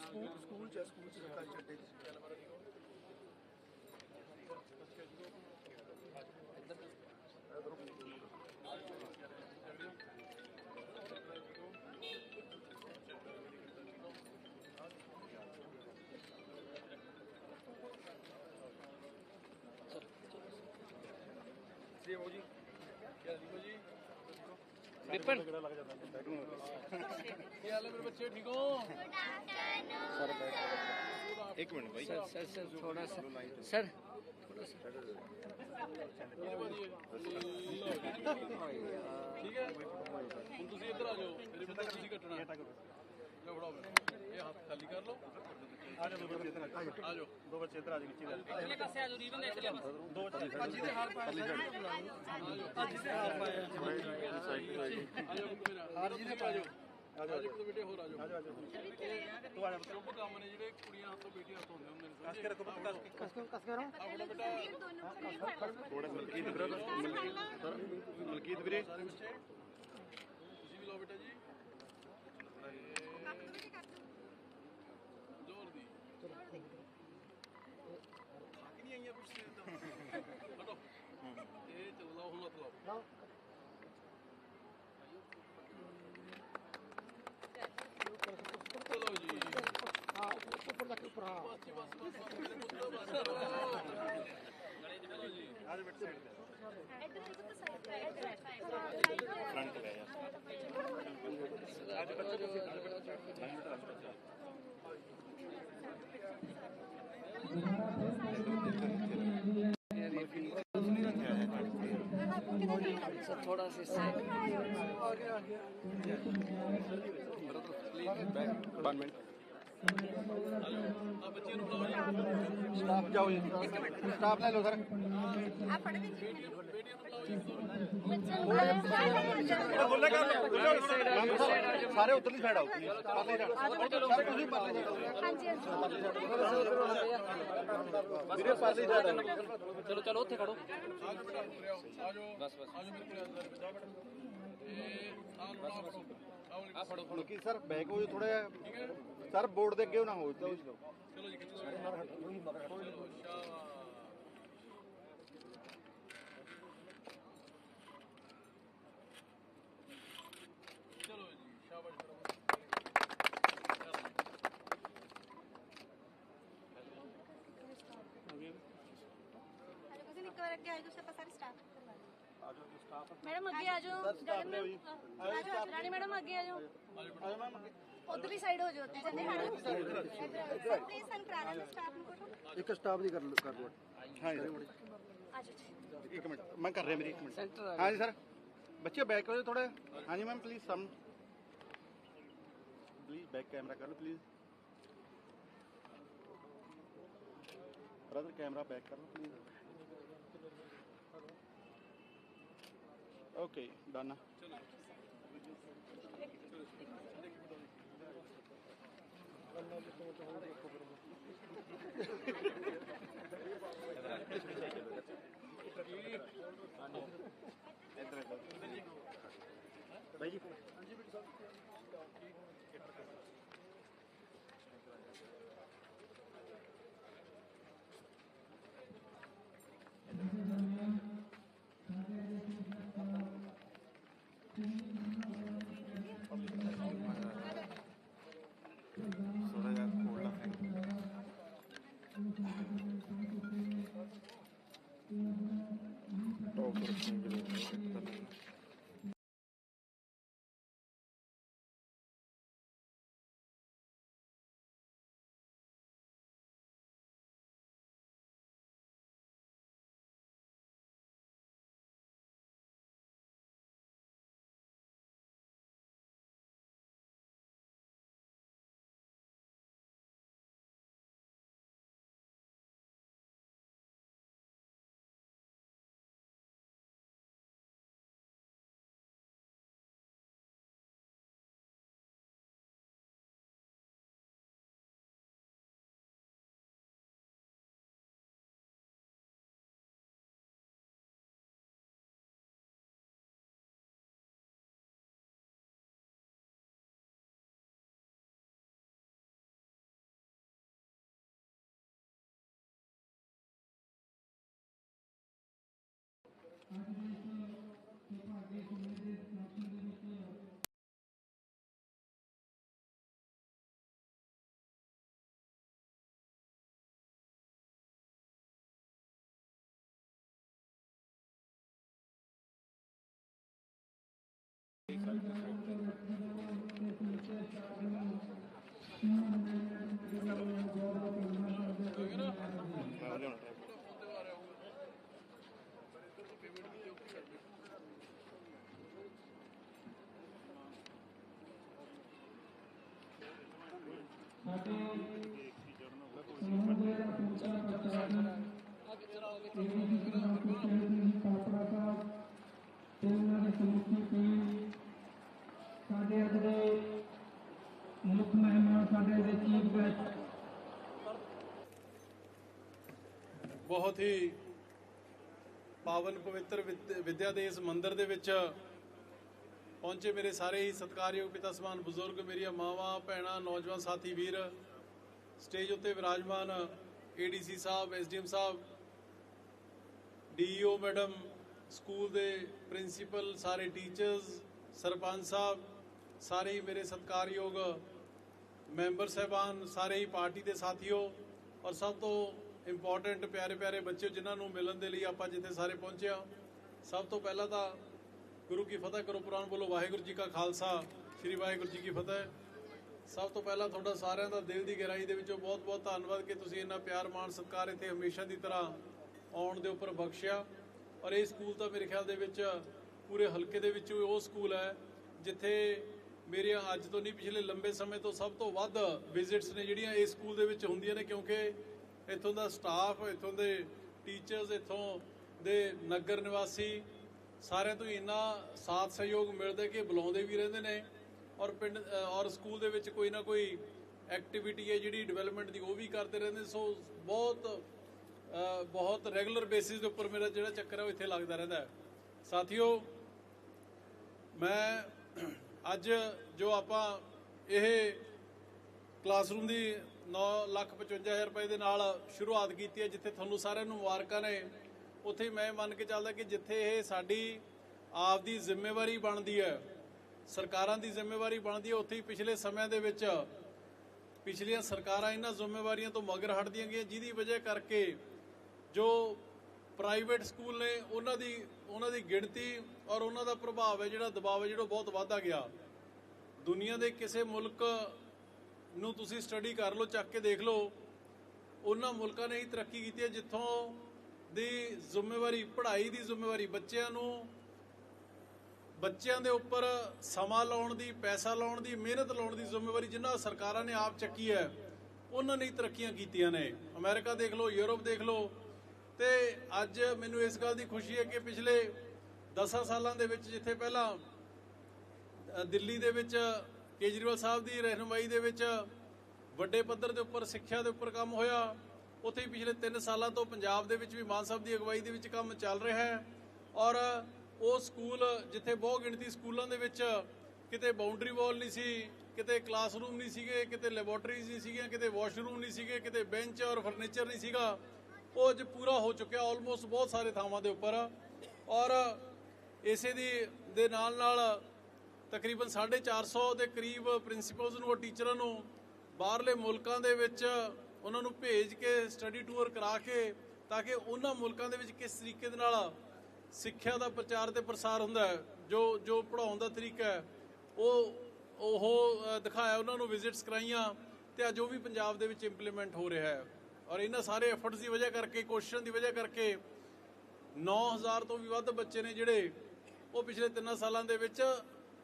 School school ਚ school ਚ ਕੱਲ ਚੱਡੇ ਜੀ? ਹੋ ਜੀ। ਵਿਪਨ। ਕੀ ਹਾਲ ਹੈ ਮੇਰੇ ਬੱਚੇ ਠੀਕ ਹੋ? ਗੁੱਡ ਆਫਟਰਨੂਨ ਸਰ ਬੈਠੋ ਇੱਕ ਮਿੰਟ ਭਾਈ ਸਰ ਸਰ ਸਰ ਥੋੜਾ ਸਰ ਸਰ ਠੀਕ ਹੈ? ਹੁਣ ਤੁਸੀਂ ਇੱਧਰ ਆ ਜਾਓ। ਮੇਰੇ ਬੰਦੇ ਤੁਸੀਂ ਕੱਟਣਾ। ਲਓ ਫੜਾਓ ਇਹ ਹੱਥ ਖਾਲੀ ਕਰ ਲਓ। ਆ ਜਾਓ ਦੋ ਬੱਚੇ ਇੱਧਰ ਆ ਜਾਓ। ਆ ਜਾਓ। ਦੋ ਬੱਚੇ ਇੱਧਰ ਆ ਜਾਓ ਨੀਚੇ ਇਧਰਲੇ ਪਾਸੇ ਆ ਜਾਓ ਰੀਵਨ ਦੇ ਇਧਰਲੇ ਪਾਸੇ ਦੋ ਬੱਚੇ ਜਿਹਦੇ ਹਾਲ ਪਾਇਆ ਆ ਜਾਓ ਜਿਹਦੇ ਹਾਲ ਪਾਇਆ। ਆ ਜਾਓ ਹਰ ਜਿਹਦੇ ਪਾਇਆ ਪਾ ਜਾਓ ਆ ਜਾਓ ਬੇਟੇ ਹੋਰ ਆ ਜਾਓ ਆ ਜਾਓ ਤੂੰ ਆ ਜਾ ਪੁੱਤ ਕੰਮ ਨੇ ਜਿਹੜੇ ਕੁੜੀਆਂ ਹੱਥੋਂ ਬੇਟੀਆਂ ਹੱਥੋਂ ਹੁੰਦੇ ਹੁੰਦੇ ਨੇ ਕਸ ਕੇ ਰੱਖੋ ਕਸ ਕੇ। ਕਸ ਕਸ ਕਰੋ ਆਪਣਾ ਬੇਟਾ ਥੋੜਾ ਮਲਕੀਤ ਵੀਰੇ ਸਰ ਮਲਕੀਤ ਵੀਰੇ। ਤੁਸੀਂ ਵੀ ਲਓ ਬੇਟਾ ਜੀ। ਜ਼ੋਰ ਦੀ। ਥੱਕ ਨਹੀਂ ਆਈਆਂ ਕੁਛ ਸਵੇਰ ਤੋਂ। ਹਟੋ। ਇਹ ਚੱਲ ਲਾਓ ਹੁਣ ਹੱਥ ਲਾਓ ਚਲੋ ਜੀ ਹਾਂ ਉੱਪਰ ਤੱਕ ਉੱਪਰ ਹਾਂ ਬਸ ਜੀ, ਬਸ ਬਸ ਬਸ ਮੇਰੇ ਪੁੱਤ ਬਸ ਚਲੋ ਜੀ ਆਜ ਬੈਠ ਸਾਈਡ ਫਰੰਟ ਲੈ ਅੱਜ ਬੱਚੇ ਤੁਸੀਂ सर थोड़ा सा इससे और प्लीज बैक 1 मिनट ਸਟਾਫ ਜਾਓ ਜੀ ਸਟਾਫ ਲੈ ਲਓ ਸਰ ਆ ਫੜ ਵੀ ਜੀ ਬੋਲੇ ਕਰ ਸਾਰੇ ਉਧਰਲੀ ਸਾਈਡ ਆਓ ਪਰਲੀ ਸਾਈਡ ਸਰ ਤੁਸੀਂ ਪਰਲੀ ਹਾਂਜੀ ਹਾਂਜੀ ਵੀਰੇ ਪਰਲੀ ਸਾਈਡ ਚਲੋ ਚਲੋ ਉੱਥੇ ਖੜੋ ਆਜੋ ਬਸ ਬਸ ਆਜੋ ਮੇਰੇ ਕੋਲ ਆ ਜਾਓ ਬੇਟਾ ਇਹ ਆ ਲੋ ਆ ਫੜੋ ਆ ਫੜੋ। ਮਲਕੀ ਸਰ ਬੈਕ ਹੋ ਜਾ ਥੋੜਾ ਜਿਹਾ। ਸਰ ਬੋਰਡ ਦੇ ਅੱਗੇ ਨਾ ਹੋ ਪਲੀਜ਼ ਚਲੋ ਜੀ ਖਿੱਚੋ ਮੈਡਮ ਅੱਗੇ ਆ ਜਾਓ ਜਗਨ ਮੈਮ ਆ ਜਾਓ ਰਾਣੀ ਮੈਡਮ ਅੱਗੇ ਆ ਜਾਓ ਉਧਰਲੀ ਸਾਈਡ ਹੋ ਜਾਓ ਤੇ ਜੰਨੇ ਹੜੋ ਸਰ ਪਲੀਜ਼ ਸਾਨੂੰ ਕਰਾ ਲੈਣਾ ਸਟਾਫ ਨੂੰ ਕੋਟੋ ਇੱਕ ਸਟਾਫ ਦੀ ਕਰ ਲਓ ਕਰ ਲਓ ਹਾਂ ਜੀ ਆ ਜਾਓ ਜੀ ਇੱਕ ਮਿੰਟ ਮੈਂ ਕਰ ਰਿਹਾ ਮੇਰੀ ਇੱਕ ਮਿੰਟ सेंटर आ हाँ जी सर बच्चे बैक हो जाओ थोड़ा हाँ जी ma'am please some please back camera कर लो प्लीज ब्रदर कैमरा बैक कर लो प्लीज ਓਕੇ ਡਨ ਚਲੋ ਭਾਈ ਜੀ थोड़ा ਮੈਂ ਲਿਆਉਣਾ ਟੈਬ। ਸਾਡੇ ਅੱਜ ਦੇ ਮੁੱਖ ਮਹਿਮਾਨ ਸਾਡੇ ਦੇ ਚੀਫ ਗੈਸਟ ਬਹੁਤ ਹੀ ਪਾਵਨ ਪਵਿੱਤਰ ਵਿਦ- ਵਿਦਿਆ ਦੇ ਇਸ ਮੰਦਿਰ ਦੇ ਵਿੱਚ ਪਹੁੰਚੇ ਮੇਰੇ ਸਾਰੇ ਹੀ ਸਤਿਕਾਰਯੋਗ ਪਿਤਾ ਸਮਾਨ ਬਜ਼ੁਰਗ, ਮੇਰੀਆਂ ਮਾਵਾਂ, ਭੈਣਾਂ, ਨੌਜਵਾਨ ਸਾਥੀ ਵੀਰ, ਸਟੇਜ ਉੱਤੇ ਵਿਰਾਜਮਾਨ ਏਡੀਸੀ ਸਾਹਿਬ ਐਸਡੀਐਮ ਸਾਹਿਬ ਡੀਈਓ ਮੈਡਮ, ਸਕੂਲ ਦੇ ਪ੍ਰਿੰਸੀਪਲ, ਸਾਰੇ ਟੀਚਰਸ, ਸਰਪੰਚ ਸਾਹਿਬ, ਸਾਰੇ ਹੀ ਮੇਰੇ ਸਤਿਕਾਰਯੋਗ ਮੈਂਬਰ ਸਹਿਬਾਨ, ਸਾਰੇ ਹੀ ਪਾਰਟੀ ਦੇ ਸਾਥੀਓ ਔਰ ਸਭ ਤੋਂ ਇੰਪੋਰਟੈਂਟ ਪਿਆਰੇ ਪਿਆਰੇ ਬੱਚੇ ਜਿਨ੍ਹਾਂ ਨੂੰ ਮਿਲਣ ਦੇ ਲਈ ਆਪਾਂ ਜਿੱਥੇ ਸਾਰੇ ਪਹੁੰਚੇ ਹਾਂ। ਸਭ ਤੋਂ ਪਹਿਲਾਂ ਤਾਂ ਗੁਰੂ ਕੀ ਫਤਿਹ ਕਰੋ ਪੁਰਾਣ ਬੋਲੋ, ਵਾਹਿਗੁਰੂ ਜੀ ਕਾ ਖਾਲਸਾ, ਸ੍ਰੀ ਵਾਹਿਗੁਰੂ ਜੀ ਕੀ ਫਤਿਹ। ਸਭ ਤੋਂ ਪਹਿਲਾਂ ਤੁਹਾਡਾ ਸਾਰਿਆਂ ਦਾ ਦਿਲ ਦੀ ਗਹਿਰਾਈ ਦੇ ਵਿੱਚੋਂ ਬਹੁਤ-ਬਹੁਤ ਧੰਨਵਾਦ ਕਿ ਤੁਸੀਂ ਇੰਨਾ ਪਿਆਰ, ਮਾਣ, ਸਤਿਕਾਰ ਇੱਥੇ ਹਮੇਸ਼ਾ ਦੀ ਤਰ੍ਹਾਂ ਆਉਣ ਦੇ ਉੱਪਰ ਬਖਸ਼ਿਆ। ਔਰ ਇਹ ਸਕੂਲ ਤਾਂ ਮੇਰੇ ਖਿਆਲ ਦੇ ਵਿੱਚ ਪੂਰੇ ਹਲਕੇ ਦੇ ਵਿੱਚੋਂ ਉਹ ਸਕੂਲ ਹੈ, ਜਿੱਥੇ ਮੇਰੀਆਂ ਅੱਜ ਤੋਂ ਨਹੀਂ ਪਿਛਲੇ ਲੰਬੇ ਸਮੇਂ ਤੋਂ ਸਭ ਤੋਂ ਵੱਧ ਵਿਜ਼ਿਟਸ ਨੇ ਜਿਹੜੀਆਂ ਇਸ ਸਕੂਲ ਦੇ ਵਿੱਚ ਹੁੰਦੀਆਂ ਨੇ, ਕਿਉਂਕਿ ਇੱਥੋਂ ਦਾ ਸਟਾਫ ਇੱਥੋਂ ਦੇ ਟੀਚਰਸ ਇੱਥੋਂ ਦੇ ਨਗਰ ਨਿਵਾਸੀ, ਸਾਰਿਆਂ ਤੋਂ ਹੀ ਇੰਨਾ ਸਾਥ ਸਹਿਯੋਗ ਮਿਲਦਾ ਕਿ ਬੁਲਾਉਂਦੇ ਵੀ ਰਹਿੰਦੇ ਨੇ। ਔਰ ਪਿੰਡ ਔਰ ਸਕੂਲ ਦੇ ਵਿੱਚ ਕੋਈ ਨਾ ਕੋਈ ਐਕਟੀਵਿਟੀ ਹੈ ਜਿਹੜੀ ਡਿਵੈਲਪਮੈਂਟ ਦੀ, ਉਹ ਵੀ ਕਰਦੇ ਰਹਿੰਦੇ ਸੋ ਬਹੁਤ ਬਹੁਤ ਰੈਗੂਲਰ ਬੇਸਿਸ ਦੇ ਉੱਪਰ ਮੇਰਾ ਜਿਹੜਾ ਚੱਕਰ ਹੈ, ਉਹ ਇੱਥੇ ਲੱਗਦਾ ਰਹਿੰਦਾ ਹੈ। ਸਾਥੀਓ, ਮੈਂ ਅੱਜ ਜੋ ਆਪਾਂ ਇਹ ਕਲਾਸਰੂਮ ਦੀ 955000 ਰੁਪਏ ਦੇ ਨਾਲ ਸ਼ੁਰੂਆਤ ਕੀਤੀ ਹੈ, ਜਿੱਥੇ ਤੁਹਾਨੂੰ ਸਾਰਿਆਂ ਨੂੰ ਮੁਬਾਰਕਾਂ ਨੇ। ਉੱਥੇ ਮੈਂ ਮੰਨ ਕੇ ਚੱਲਦਾ ਕਿ ਜਿੱਥੇ ਇਹ ਸਾਡੀ ਆਪ ਦੀ ਜ਼ਿੰਮੇਵਾਰੀ ਬਣਦੀ ਹੈ, ਸਰਕਾਰਾਂ ਦੀ ਜ਼ਿੰਮੇਵਾਰੀ ਬਣਦੀ ਹੈ, ਉੱਥੇ ਹੀ ਪਿਛਲੇ ਸਮਿਆਂ ਦੇ ਵਿੱਚ ਪਿਛਲੀਆਂ ਸਰਕਾਰਾਂ ਇਹਨਾਂ ਜ਼ਿੰਮੇਵਾਰੀਆਂ ਤੋਂ ਮਗਰ ਹਟਦੀਆਂ ਗਈਆਂ, ਜਿਹਦੀ ਵਜ੍ਹਾ ਕਰਕੇ ਜੋ ਪ੍ਰਾਈਵੇਟ ਸਕੂਲ ਨੇ, ਉਹਨਾਂ ਦੀ ਉਹਨਾਂ ਦੀ ਗਿਣਤੀ ਔਰ ਉਹਨਾਂ ਦਾ ਪ੍ਰਭਾਵ ਹੈ, ਜਿਹੜਾ ਦਬਾਅ ਹੈ, ਜਿਹੜਾ ਬਹੁਤ ਵੱਧਦਾ ਗਿਆ। ਦੁਨੀਆ ਦੇ ਕਿਸੇ ਮੁਲਕ ਨੂੰ ਤੁਸੀਂ ਸਟੱਡੀ ਕਰ ਲਓ, ਚੱਕ ਕੇ ਦੇਖ ਲਓ। ਉਹਨਾਂ ਮੁਲਕਾਂ ਨੇ ਹੀ ਤਰੱਕੀ ਕੀਤੀ ਹੈ, ਜਿੱਥੋਂ ਦੀ ਜ਼ਿੰਮੇਵਾਰੀ, ਪੜ੍ਹਾਈ ਦੀ ਜ਼ਿੰਮੇਵਾਰੀ, ਬੱਚਿਆਂ ਨੂੰ ਬੱਚਿਆਂ ਦੇ ਉੱਪਰ ਸਮਾਂ ਲਾਉਣ ਦੀ, ਪੈਸਾ ਲਾਉਣ ਦੀ, ਮਿਹਨਤ ਲਾਉਣ ਦੀ ਜ਼ਿੰਮੇਵਾਰੀ ਜਿਨ੍ਹਾਂ ਸਰਕਾਰਾਂ ਨੇ ਆਪ ਚੱਕੀ ਹੈ, ਉਹਨਾਂ ਨੇ ਤਰੱਕੀਆਂ ਕੀਤੀਆਂ ਨੇ। ਅਮਰੀਕਾ ਦੇਖ ਲਓ, ਯੂਰਪ ਦੇਖ ਲਓ। ਤੇ ਅੱਜ ਮੈਨੂੰ ਇਸ ਗੱਲ ਦੀ ਖੁਸ਼ੀ ਹੈ ਕਿ ਪਿਛਲੇ 10 ਸਾਲਾਂ ਦੇ ਵਿੱਚ, ਜਿੱਥੇ ਪਹਿਲਾਂ ਦਿੱਲੀ ਦੇ ਵਿੱਚ ਕੇਜਰੀਵਾਲ ਸਾਹਿਬ ਦੀ ਰਹਿਨੁਮਾਈ ਦੇ ਵਿੱਚ ਵੱਡੇ ਪੱਧਰ ਦੇ ਉੱਪਰ ਸਿੱਖਿਆ ਦੇ ਉੱਪਰ ਕੰਮ ਹੋਇਆ। ਉੱਥੇ ਹੀ ਪਿਛਲੇ 3 ਸਾਲਾਂ ਤੋਂ ਪੰਜਾਬ ਦੇ ਵਿੱਚ ਵੀ ਮਾਨ ਸਾਹਿਬ ਦੀ ਅਗਵਾਈ ਦੇ ਵਿੱਚ ਕੰਮ ਚੱਲ ਰਿਹਾ ਹੈ ਔਰ ਉਹ ਸਕੂਲ ਜਿੱਥੇ ਬਹੁ ਗਿਣਤੀ ਸਕੂਲਾਂ ਦੇ ਵਿੱਚ ਕਿਤੇ ਬਾਉਂਡਰੀ ਵਾਲ ਨਹੀਂ ਸੀ, ਕਿਤੇ ਕਲਾਸਰੂਮ ਨਹੀਂ ਸੀਗੇ, ਕਿਤੇ ਲੈਬੋਰਟਰੀਜ਼ ਨਹੀਂ ਸੀਗੀਆਂ, ਕਿਤੇ ਵਾਸ਼ਰੂਮ ਨਹੀਂ ਸੀਗੇ, ਕਿਤੇ ਬੈਂਚ ਔਰ ਫਰਨੀਚਰ ਨਹੀਂ ਸੀਗਾ। ਉਹ ਅੱਜ ਪੂਰਾ ਹੋ ਚੁੱਕਿਆ ਆਲਮੋਸਟ ਬਹੁਤ ਸਾਰੇ ਥਾਵਾਂ ਦੇ ਉੱਪਰ। ਔਰ ਇਸੇ ਦੀ, ਦੇ ਨਾਲ ਨਾਲ ਤਕਰੀਬਨ 450 ਦੇ ਕਰੀਬ ਪ੍ਰਿੰਸੀਪਲਸ ਨੂੰ ਔਰ ਟੀਚਰਾਂ ਨੂੰ ਬਾਹਰਲੇ ਮੁਲਕਾਂ ਦੇ ਵਿੱਚ ਉਹਨਾਂ ਨੂੰ ਭੇਜ ਕੇ ਸਟੱਡੀ ਟੂਰ ਕਰਾ ਕੇ ਤਾਂ ਕਿ ਉਹਨਾਂ ਮੁਲਕਾਂ ਦੇ ਵਿੱਚ ਕਿਸ ਤਰੀਕੇ ਦੇ ਨਾਲ ਸਿੱਖਿਆ ਦਾ ਪ੍ਰਚਾਰ ਤੇ ਪ੍ਰਸਾਰ ਹੁੰਦਾ ਹੈ, ਜੋ ਜੋ ਪੜਾਉਣ ਦਾ ਤਰੀਕਾ ਹੈ, ਉਹ ਉਹ ਦਿਖਾਇਆ ਉਹਨਾਂ ਨੂੰ ਵਿਜ਼ਿਟਸ ਕਰਾਈਆਂ ਤੇ ਅੱਜ ਉਹ ਵੀ ਪੰਜਾਬ ਦੇ ਵਿੱਚ ਇੰਪਲੀਮੈਂਟ ਹੋ ਰਿਹਾ ਹੈ। ਔਰ ਇਹਨਾਂ ਸਾਰੇ ਐਫਰਟਸ ਦੀ ਵਜ੍ਹਾ ਕਰਕੇ ਕੋਸ਼ਿਸ਼ਾਂ ਦੀ ਵਜ੍ਹਾ ਕਰਕੇ 9000 ਤੋਂ ਵੀ ਵੱਧ ਬੱਚੇ ਨੇ ਜਿਹੜੇ ਉਹ ਪਿਛਲੇ 3 ਸਾਲਾਂ ਦੇ ਵਿੱਚ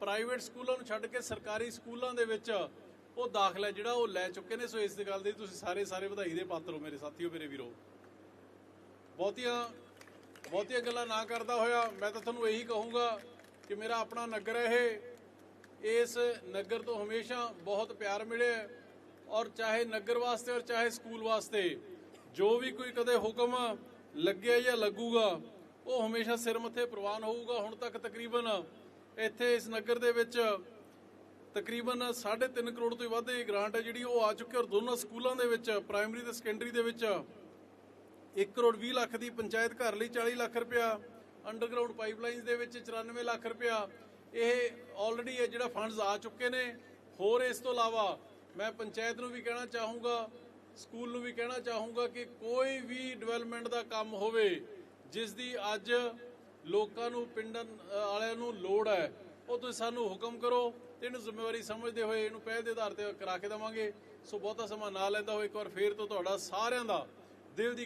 ਪ੍ਰਾਈਵੇਟ ਸਕੂਲਾਂ ਨੂੰ ਛੱਡ ਕੇ ਸਰਕਾਰੀ ਸਕੂਲਾਂ ਦੇ ਵਿੱਚ ਉਹ ਦਾਖਲਾ ਜਿਹੜਾ ਉਹ ਲੈ ਚੁੱਕੇ ਨੇ। ਸੋ ਇਸ ਦੀ ਗੱਲ ਦੀ ਤੁਸੀਂ ਸਾਰੇ ਸਾਰੇ ਵਧਾਈ ਦੇ ਪਾਤਰ ਹੋ ਮੇਰੇ ਸਾਥੀਓ, ਮੇਰੇ ਵੀਰੋ। ਬਹੁਤੀਆਂ ਬਹੁਤੀਆਂ ਗੱਲਾਂ ਨਾ ਕਰਦਾ ਹੋਇਆ, ਮੈਂ ਤਾਂ ਤੁਹਾਨੂੰ ਇਹੀ ਕਹੂੰਗਾ ਕਿ ਮੇਰਾ ਆਪਣਾ ਨਗਰ ਹੈ ਇਹ। ਇਸ ਨਗਰ ਤੋਂ ਹਮੇਸ਼ਾ ਬਹੁਤ ਪਿਆਰ ਮਿਲਿਆ ਔਰ ਚਾਹੇ ਨਗਰ ਵਾਸਤੇ ਔਰ ਚਾਹੇ ਸਕੂਲ ਵਾਸਤੇ, ਜੋ ਵੀ ਕੋਈ ਕਦੇ ਹੁਕਮ ਲੱਗਿਆ ਜਾਂ ਲੱਗੂਗਾ, ਉਹ ਹਮੇਸ਼ਾ ਸਿਰ ਮੱਥੇ ਪ੍ਰਵਾਨ ਹੋਊਗਾ। ਹੁਣ ਤੱਕ ਤਕਰੀਬਨ ਇੱਥੇ ਇਸ ਨਗਰ ਦੇ ਵਿੱਚ ਤਕਰੀਬਨ 3.5 ਕਰੋੜ ਤੋਂ ਵੱਧ ਦੀ ਗ੍ਰਾਂਟ ਹੈ ਜਿਹੜੀ ਉਹ ਆ ਚੁੱਕੀ ਹੈ ਔਰ ਦੋਨਾਂ ਸਕੂਲਾਂ ਦੇ ਵਿੱਚ, ਪ੍ਰਾਇਮਰੀ ਤੇ ਸੈਕੰਡਰੀ ਦੇ ਵਿੱਚ 1 ਕਰੋੜ 20 ਲੱਖ ਦੀ ਪੰਚਾਇਤ ਘਰ ਲਈ 40 ਲੱਖ ਰੁਪਇਆ ਅੰਡਰਗਰਾਉਂਡ ਪਾਈਪਲਾਈਨਸ ਦੇ ਵਿੱਚ 94 ਲੱਖ ਰੁਪਇਆ, ਇਹ ਆਲਰੇਡੀ ਇਹ ਜਿਹੜਾ ਫੰਡਸ ਆ ਚੁੱਕੇ ਨੇ। ਹੋਰ ਇਸ ਤੋਂ ਇਲਾਵਾ ਮੈਂ ਪੰਚਾਇਤ ਨੂੰ ਵੀ ਕਹਿਣਾ ਚਾਹੂੰਗਾ, ਸਕੂਲ ਨੂੰ ਵੀ ਕਹਿਣਾ ਚਾਹੂੰਗਾ ਕਿ ਕੋਈ ਵੀ ਡਿਵੈਲਪਮੈਂਟ ਦਾ ਕੰਮ ਹੋਵੇ, ਜਿਸ ਦੀ ਅੱਜ ਲੋਕਾਂ ਨੂੰ, ਪਿੰਡਾਂ ਵਾਲਿਆਂ ਨੂੰ ਲੋੜ ਹੈ, ਉਹ ਤੁਸੀਂ ਸਾਨੂੰ ਹੁਕਮ ਕਰੋ ਤੇ ਇਹਨੂੰ ਜ਼ਿੰਮੇਵਾਰੀ ਸਮਝਦੇ ਹੋਏ ਇਹਨੂੰ ਪਹਿਲ ਦੇ ਆਧਾਰ ਤੇ ਕਰਾ ਕੇ ਦੇਵਾਂਗੇ। ਸੋ ਬਹੁਤਾ ਸਮਾਂ ਨਾ ਲੈਂਦਾ ਹੋਏ, ਇੱਕ ਵਾਰ ਫੇਰ ਤੋਂ ਤੁਹਾਡਾ ਸਾਰਿਆਂ ਦਾ ਦਿਲ ਦੀ